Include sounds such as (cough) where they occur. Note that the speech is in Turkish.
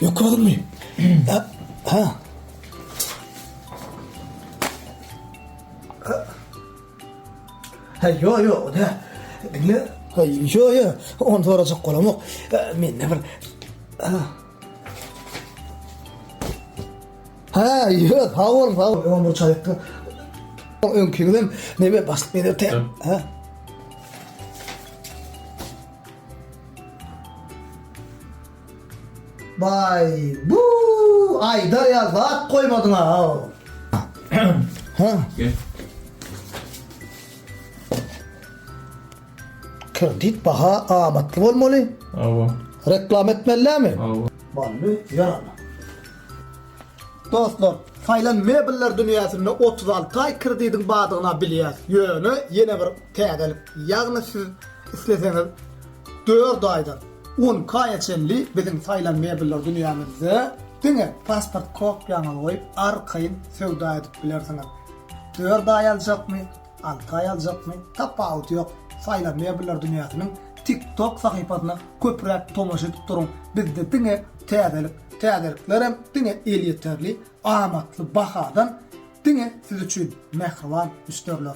Yokladın mı? ha, ha. Ha, yo yo, da. Dinle. Ha, yo yo, onu soracak kolam yok. Ha, Men ne bir... Ha. Ha, yo, sağ olun, sağ olun. Ömür çayıktı. Önkügüden ne be verir te. Ha. Bay bu ayda ya zat koymadın ha. (coughs) ha. Gel. Kredit baha amatlı olmalı. Ava. Reklam etmeliler mi? Ava. Vallahi yalan. Dostlar, faylan mebiller dünyasında 36 ay kreditin bağdığına biliyaz. Yönü yine bir tedelik. Yani siz isteseniz 4 aydan 10 kayeçelli bizim faylan mebiller dünyamızda Dine pasport kopyanı koyup arkayın sevda edip bilersiniz. 4 ay alacak mı? 6 ay alacak mı? Tapavut yok. Faylan mebiller dünyasının TikTok sahifasına köprek tomoş edip durun. Bizde dine tedelik Täderliklerim diňe el yeterli, amatly bahadan diňe siz üçin mehriban üstörler.